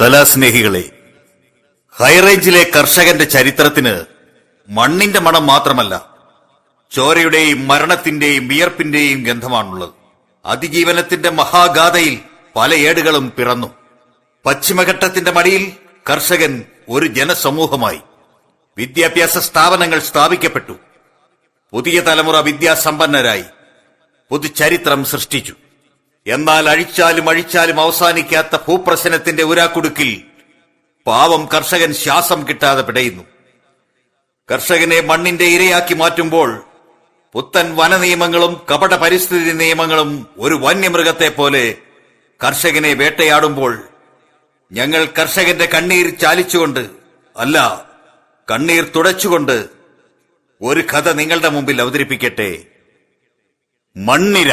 കലാസ്നേഹികളെ ഹൈറേഞ്ചിലെ കർഷകന്റെ ചരിത്രത്തിന് മണ്ണിന്റെ മണം മാത്രമല്ല ചോരയുടെയും മരണത്തിന്റെയും വിയർപ്പിന്റെയും ഗന്ധമാണുള്ളത്. അതിജീവനത്തിന്റെ മഹാഗാഥയിൽ പല ഏടുകളും പിറന്നു. പശ്ചിമഘട്ടത്തിന്റെ മടിയിൽ കർഷകൻ ഒരു ജനസമൂഹമായി. വിദ്യാഭ്യാസ സ്ഥാപനങ്ങൾ സ്ഥാപിക്കപ്പെട്ടു. പുതിയ തലമുറ വിദ്യാസമ്പന്നരായി. പുതുചരിത്രം സൃഷ്ടിച്ചു. എന്നാൽ അഴിച്ചാലും അഴിച്ചാലും അവസാനിക്കാത്ത ഭൂപ്രശ്നത്തിന്റെ ഉരാക്കുടുക്കിൽ പാവം കർഷകൻ ശ്വാസം കിട്ടാതെ പിടയുന്നു. കർഷകനെ മണ്ണിന്റെ ഇരയാക്കി മാറ്റുമ്പോൾ പുത്തൻ വന നിയമങ്ങളും കപട പരിസ്ഥിതി നിയമങ്ങളും ഒരു വന്യമൃഗത്തെ പോലെ കർഷകനെ വേട്ടയാടുമ്പോൾ ഞങ്ങൾ കർഷകന്റെ കണ്ണീർ ചാലിച്ചുകൊണ്ട് അല്ല കണ്ണീർ തുടച്ചുകൊണ്ട് ഒരു കഥ നിങ്ങളുടെ മുമ്പിൽ അവതരിപ്പിക്കട്ടെ. മണ്ണിര.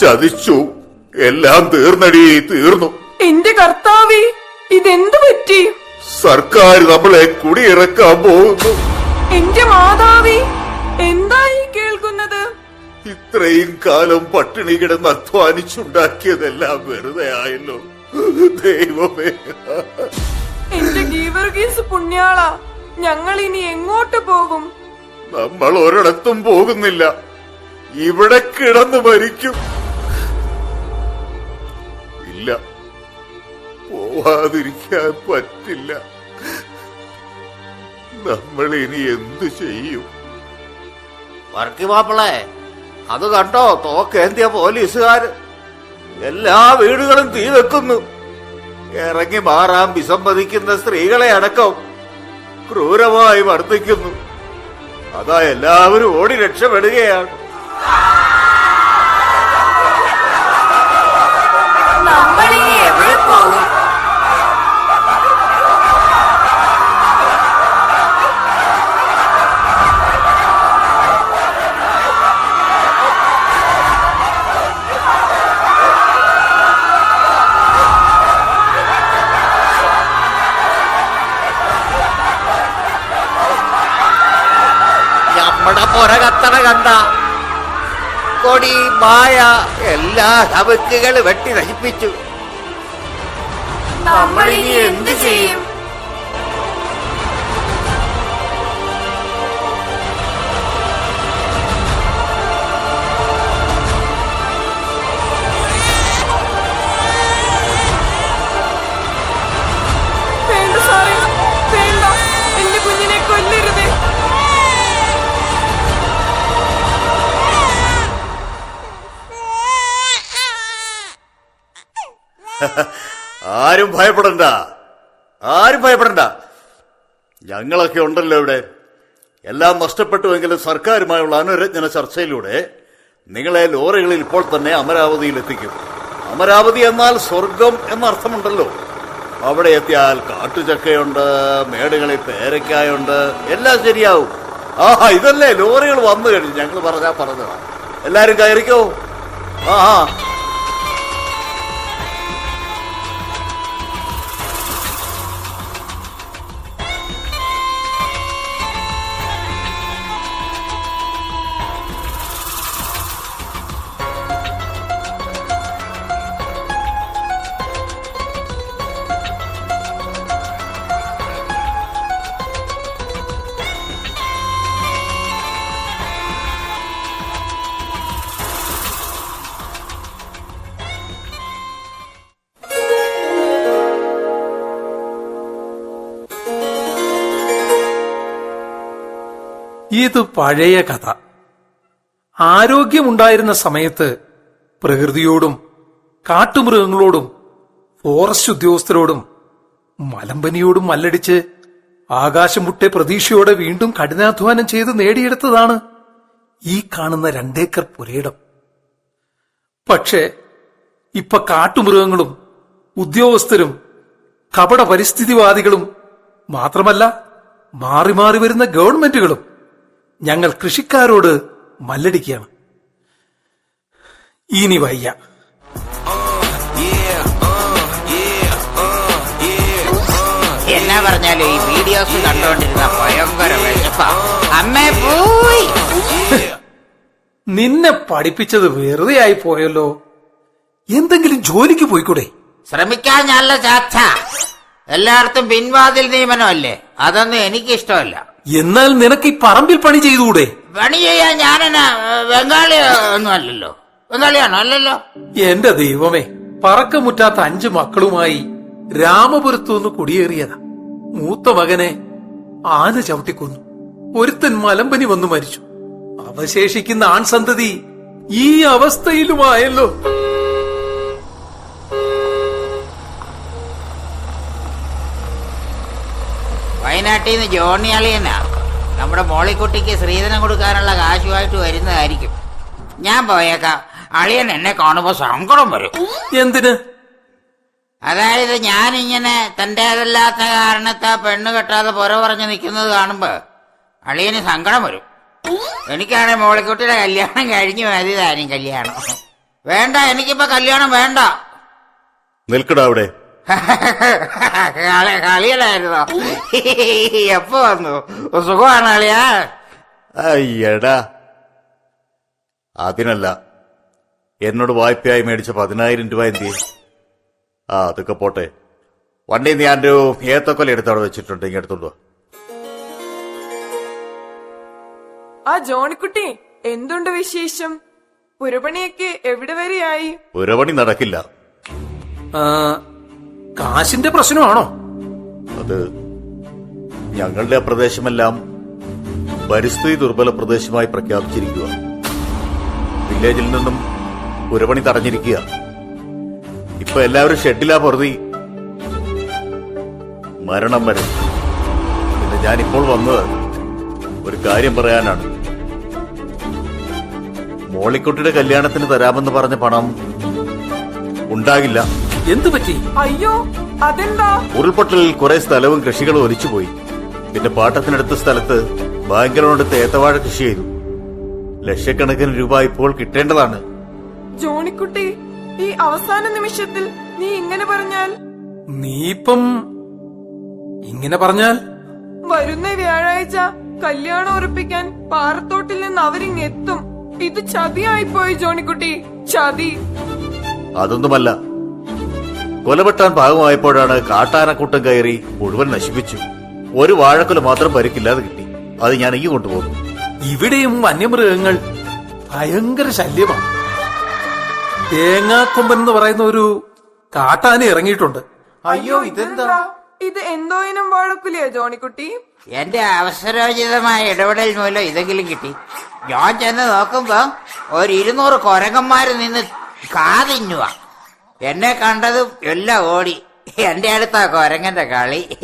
ചതിച്ചു. എല്ലാം തീർന്നടി തീർന്നു. എന്റെ കർത്താവേ ഇതെന്തു പറ്റി? സർക്കാർ നമ്മളെ കുടിയിറക്കാൻ പോകുന്നു. എന്റെ മാതാവേ എന്തായി കേൾക്കുന്നത്? ഇത്രയും കാലം പട്ടിണി കിടന്ന് അധ്വാനിച്ചുണ്ടാക്കിയതെല്ലാം വെറുതെ ആയല്ലോ. ദൈവമേ. എന്റെ ഗീവർഗീസ് പുണ്യാള ഞങ്ങൾ ഇനി എങ്ങോട്ട് പോകും? നമ്മൾ ഒരിടത്തും പോകുന്നില്ല. ഇവിടെ കിടന്ന് മരിക്കും. പോവാതിരിക്കാൻ പറ്റില്ല. നമ്മൾ ഇനി എന്തു ചെയ്യും? വർക്കി മാപ്പിളെ അത് കണ്ടോ? തോക്കേന്തിയ പോലീസുകാര്. എല്ലാ വീടുകളും തീ വെക്കുന്നു. ഇറങ്ങി മാറാൻ വിസമ്മതിക്കുന്ന സ്ത്രീകളെ അടക്കം ക്രൂരമായി വർദ്ധിക്കുന്നു അതാ എല്ലാവരും ഓടി രക്ഷപ്പെടുകയാണ്. കണ്ട കൊടി മായ എല്ലാ സവക്കുകൾ വെട്ടി നശിപ്പിച്ചു. നമ്മളിനി എന്ത് ചെയ്യും? ആരും ഭയപ്പെടണ്ട. ആരും ഭയപ്പെടണ്ട. ഞങ്ങളൊക്കെ ഉണ്ടല്ലോ ഇവിടെ. എല്ലാം നഷ്ടപ്പെട്ടുവെങ്കിലും സർക്കാരുമായുള്ള അനുരഞ്ജന ചർച്ചയിലൂടെ നിങ്ങളെ ലോറികളിൽ ഇപ്പോൾ തന്നെ അമരാവതിയിൽ എത്തിക്കും. അമരാവതി എന്നാൽ സ്വർഗം എന്ന അർത്ഥമുണ്ടല്ലോ അവിടെ എത്തിയാൽ കാട്ടുചക്കയുണ്ട് മേടുകളിൽ പേരക്കായുണ്ട് എല്ലാം ശരിയാവും. ആഹാ ഇതല്ലേ ലോറികൾ വന്നു കഴിഞ്ഞു. ഞങ്ങൾ പറഞ്ഞാ പറഞ്ഞതാ. എല്ലാരും കയറിക്കോ? ആ ആ ഇത് പഴയ കഥ. ആരോഗ്യമുണ്ടായിരുന്ന സമയത്ത് പ്രകൃതിയോടും കാട്ടുമൃഗങ്ങളോടും ഫോറസ്റ്റ് ഉദ്യോഗസ്ഥരോടും മലമ്പനിയോടും മല്ലടിച്ച് ആകാശം മുട്ടെ പ്രതീക്ഷയോടെ വീണ്ടും കഠിനാധ്വാനം ചെയ്ത് നേടിയെടുത്തതാണ് ഈ കാണുന്ന രണ്ടേക്കർ പുരയിടം. പക്ഷേ ഇപ്പൊ കാട്ടുമൃഗങ്ങളും ഉദ്യോഗസ്ഥരും കപട പരിസ്ഥിതിവാദികളും മാത്രമല്ല മാറി മാറി വരുന്ന ഗവൺമെന്റുകളും ഞങ്ങൾ കൃഷിക്കാരോട് മല്ലടിക്കുകയാണ്. ഇനി വയ്യ. എന്നാ പറഞ്ഞാലും ഈ വീഡിയോസ് കണ്ടോണ്ടിരുന്ന ഭയങ്കര വിശപ്പ. അമ്മേ പോയി. നിന്നെ പഠിപ്പിച്ചത് വെറുതെ ആയി പോയല്ലോ. എന്തെങ്കിലും ജോലിക്ക് പോയിക്കൂടെ? ശ്രമിക്കാൻ നല്ല ചാച്ച. എല്ലായിടത്തും പിൻവാതിൽ നിയമനമല്ലേ? അതൊന്നും എനിക്കിഷ്ടമല്ല. എന്നാൽ നിനക്ക് ഈ പറമ്പിൽ പണി ചെയ്തുകൂടെ? പണി ചെയ്യാൻ ഞാനെന്നാ ബംഗാളി ഒന്നും അല്ലല്ലോ. ബംഗാളിയാണോ? അല്ലല്ലോ. എന്റെ ദൈവമേ പറക്കമുറ്റാത്ത അഞ്ചു മക്കളുമായി രാമപുരത്തു നിന്ന് കുടിയേറിയതാ. മൂത്ത മകനെ ആന ചവിട്ടിക്കൊന്നു. ഒരുത്തൻ മലമ്പനി വന്നു മരിച്ചു. അവശേഷിക്കുന്ന ആൺസന്തതി ഈ അവസ്ഥയിലുമായല്ലോ. വയനാട്ടിൽ നിന്ന് ജോണി അളിയനാ. നമ്മുടെ മോളിക്കുട്ടിക്ക് ശ്രീധനം കൊടുക്കാനുള്ള കാശുമായിട്ട് വരുന്നതായിരിക്കും. ഞാൻ പോയേക്കാം. അളിയൻ എന്നെ കാണുമ്പോ സങ്കടം വരും. എന്തിന്? അതായത് ഞാനിങ്ങനെ തന്റേതല്ലാത്ത കാരണത്താ പെണ്ണ് കെട്ടാതെ പുര പറഞ്ഞു നിൽക്കുന്നത് കാണുമ്പോ അളിയന് സങ്കടം വരും. എനിക്കാണെ മോളിക്കുട്ടിയുടെ കല്യാണം കഴിഞ്ഞു മതി താനും കല്യാണം. വേണ്ട എനിക്കിപ്പോ കല്യാണം വേണ്ട. നിൽക്കടാ അവിടെ. കളി- കളിയലായിരുന്നോ എപ്പോ വന്നു? സുഖമാണ് കളിയാ? അയ്യടാ. അതിനല്ല. എന്നോട് വായ്പയായി മേടിച്ച പതിനായിരം രൂപ എന്തി ആ അതൊക്കെ പോട്ടെ. വണ്ടി ഞാൻ ഒരു ഏത്തക്കൊല എടുത്ത് അവിടെ വെച്ചിട്ടുണ്ട്. ഇങ്ങ് എടുത്തോണ്ടോ ആ ജോണിക്കുട്ടി എന്തുണ്ട് വിശേഷം? പുരപണിയൊക്കെ എവിടെ വരെയായി? പുരപണി നടക്കില്ല. ആ, കാശിന്റെ പ്രശ്നമാണോ? അത് ഞങ്ങളുടെ പ്രദേശമെല്ലാം പരിസ്ഥിതി ദുർബല പ്രദേശമായി പ്രഖ്യാപിച്ചിരിക്കുക. വില്ലേജിൽ നിന്നും പുരപണി തടഞ്ഞിരിക്കുക. ഇപ്പൊ എല്ലാവരും ഷെഡിലാ പൊറുതി. മരണം വരെ. പിന്നെ ഞാനിപ്പോൾ വന്നത് ഒരു കാര്യം പറയാനാണ്. മോളിക്കുട്ടിയുടെ കല്യാണത്തിന് തരാമെന്ന് പറഞ്ഞ പണം ഉണ്ടാകില്ല. എന്തു പറ്റി? അയ്യോ അതെന്താ? ഉരുൾപൊട്ടലിൽ കുറെ സ്ഥലവും കൃഷികളും ഒലിച്ചുപോയി. പിന്നെ പാട്ടത്തിനടുത്ത സ്ഥലത്ത് ബാങ്കിലോട് ഏത്തവാഴ കൃഷി ചെയ്തു. ലക്ഷക്കണക്കിന് രൂപ ഇപ്പോൾ കിട്ടേണ്ടതാണ്. ജോണിക്കുട്ടി ഈ അവസാന നിമിഷത്തിൽ നീ ഇങ്ങനെ പറഞ്ഞാൽ? നീ ഇപ്പം ഇങ്ങനെ പറഞ്ഞാൽ? വരുന്ന വ്യാഴാഴ്ച കല്യാണം ഉറപ്പിക്കാൻ പാറത്തോട്ടിൽ നിന്ന് അവരിങ്ങെത്തും. ഇത് ചതിയായിപ്പോയി ജോണിക്കുട്ടി ചതി. അതൊന്നുമല്ല. കൊലപെട്ടാൻ ഭാഗമായപ്പോഴാണ് കാട്ടാനക്കൂട്ടം കയറി മുഴുവൻ നശിപ്പിച്ചു. ഒരു വാഴക്കൊല മാത്രം പരിക്കില്ലാതെ കിട്ടി. അത് ഞാൻ ഈ കൊണ്ടുപോകും. ഇവിടെയും വന്യമൃഗങ്ങൾ ഭയങ്കര ശല്യമാണ്. തേങ്ങാക്കൊമ്പൻ എന്ന് പറയുന്ന ഒരു കാട്ടാന ഇറങ്ങിയിട്ടുണ്ട്. അയ്യോ ഇതെന്താ? ഇത് എന്തോ ഇനം വാഴക്കുലിയാ ജോണിക്കുട്ടി? എന്റെ അവസരോചിതമായ ഇടപെടൽ മൂലം ഇതെങ്കിലും കിട്ടി. ഞാൻ ചെന്ന് നോക്കുമ്പോ ഒരു ഇരുന്നൂറ് കൊരങ്ങന്മാര് നിന്ന് കാതിഞ്ഞുക എന്നെ കണ്ടതും എല്ലാം ഓടി. എന്റെ അടുത്താ കൊരങ്ങന്റെ കളി.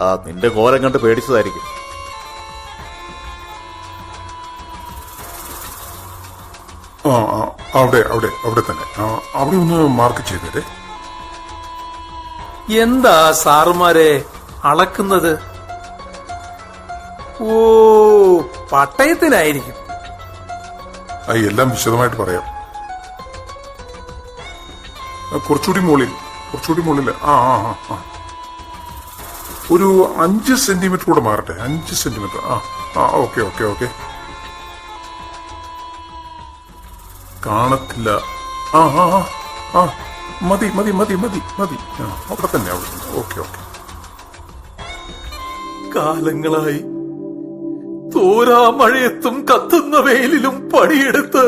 ആ നിന്റെ കോലം കണ്ട് പേടിച്ചതായിരിക്കും. ആ ആ, അവിടെ അവിടെ അവിടെ തന്നെ. ആ, അവിടെ ഒന്ന് മാർക്ക് ചെയ്തേരെ. എന്താ സാറുമാരെ അളക്കുന്നത്? ഓ പട്ടയത്തിനായിരിക്കും ആ എല്ലാം വിശദമായിട്ട് പറയാം. കുറച്ചുകൂടി മുകളിൽ കുറച്ചുകൂടി മുകളിൽ. ആ ആ ആ, ആ. ഒരു അഞ്ച് സെന്റിമീറ്റർ കൂടെ മാറട്ടെ. അഞ്ച് സെന്റിമീറ്റർ. ആ ആ ഓക്കെ ഓക്കെ ഓക്കെ. കാണത്തില്ല. ആ ആ ആ മതി മതി മതി മതി മതി. ആ അവിടെ തന്നെ അവിടെ തന്നെ. Okay okay. കാലങ്ങളായി തോരാ മഴയത്തും കത്തുന്ന വെയിലിലും പണിയെടുത്ത്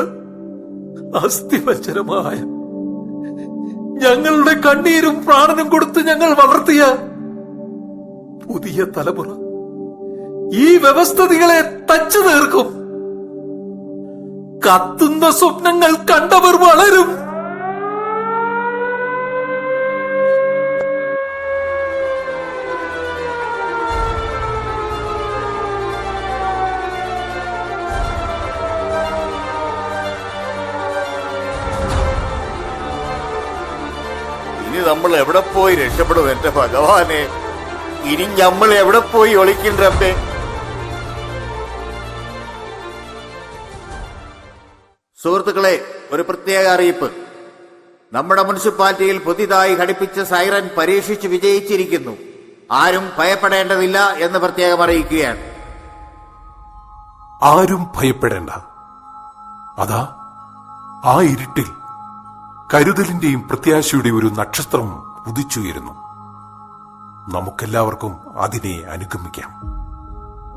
അസ്ഥിപഞ്ചരമായ ഞങ്ങളുടെ കണ്ണീരും പ്രാണനും കൊടുത്ത് ഞങ്ങൾ വളർത്തിയ പുതിയ തലമുറ. ഈ വ്യവസ്ഥതികളെ തച്ചു തീർക്കും. കത്തുന്ന സ്വപ്നങ്ങൾ കണ്ടവർ വളരും. എവിടെ പോയി രക്ഷപ്പെടും എന്റെ ഭഗവാനെ? ഇനി നമ്മൾ എവിടെ പോയി ഒളിക്കും റബ്ബേ? സുഹൃത്തുക്കളെ ഒരു പ്രത്യേക അറിയിപ്പ്. നമ്മുടെ മുനിസിപ്പാലിറ്റിയിൽ പുതിയതായി ഘടിപ്പിച്ച സൈറൻ പരീക്ഷിച്ച് വിജയിച്ചിരിക്കുന്നു. ആരും ഭയപ്പെടേണ്ടതില്ല എന്ന് പ്രത്യേകം അറിയിക്കുകയാണ്. ആരും ഭയപ്പെടേണ്ട. അതാ ആ ഇരുട്ടിൽ കരുതലിന്റെയും പ്രത്യാശയുടെയും ഒരു നക്ഷത്രം ഉദിച്ചുയരുന്നു. നമുക്കെല്ലാവർക്കും അതിനെ അനുഗമിക്കാം.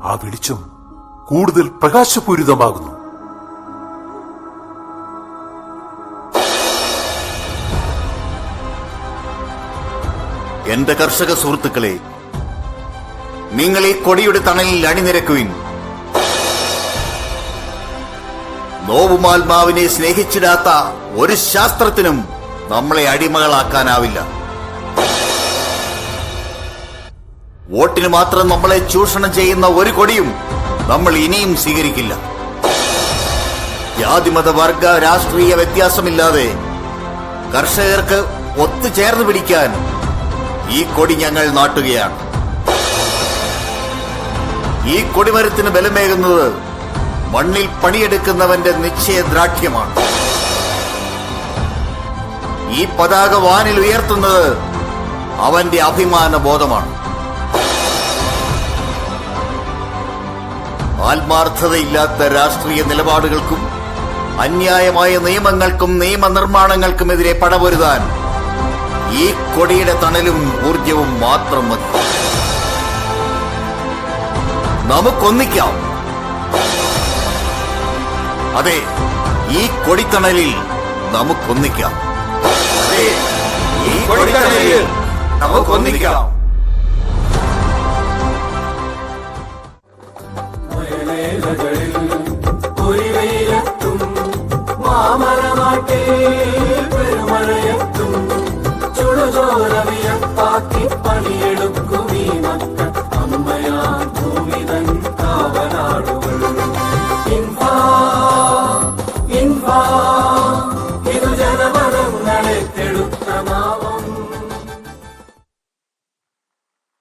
ആ വെളിച്ചം കൂടുതൽ പ്രകാശപൂരിതമാകുന്നു. എന്റെ കർഷക സുഹൃത്തുക്കളെ നിങ്ങൾ ഈ കൊടിയുടെ തണലിൽ അണിനിരക്കുവിൻ. നോവുമാത്മാവിനെ സ്നേഹിച്ചിടാത്ത ഒരു ശാസ്ത്രത്തിനും നമ്മളെ അടിമകളാക്കാനാവില്ല. വോട്ടിന് മാത്രം നമ്മളെ ചൂഷണം ചെയ്യുന്ന ഒരു കൊടിയും നമ്മൾ ഇനിയും സ്വീകരിക്കില്ല. ജാതിമത വർഗ രാഷ്ട്രീയ വ്യത്യാസമില്ലാതെ കർഷകർക്ക് ഒത്തുചേർന്ന് പിടിക്കാൻ ഈ കൊടി ഞങ്ങൾ നാട്ടുകയാണ്. ഈ കൊടിമരത്തിന് ബലമേകുന്നത് മണ്ണിൽ പണിയെടുക്കുന്നവന്റെ നിശ്ചയദ്രാഠ്യമാണ് ഈ പതാക വാനിൽ ഉയർത്തുന്നത് അവന്റെ അഭിമാന ബോധമാണ് ആത്മാർത്ഥതയില്ലാത്ത രാഷ്ട്രീയ നിലപാടുകൾക്കും അന്യായമായ നിയമങ്ങൾക്കും നിയമനിർമ്മാണങ്ങൾക്കുമെതിരെ പടപൊരുതാൻ ഈ കൊടിയുടെ തണലും ഊർജവും മാത്രം മതി. നമുക്കൊന്നിക്കാം. അതെ ഈ കൊടിത്തണലിൽ നമുക്കൊന്നിക്കാം. ഈ കൊടിത്തണലിൽ നമുക്കൊന്നിക്കാം. പണിയെടുക്കും ഈ മക്കൾ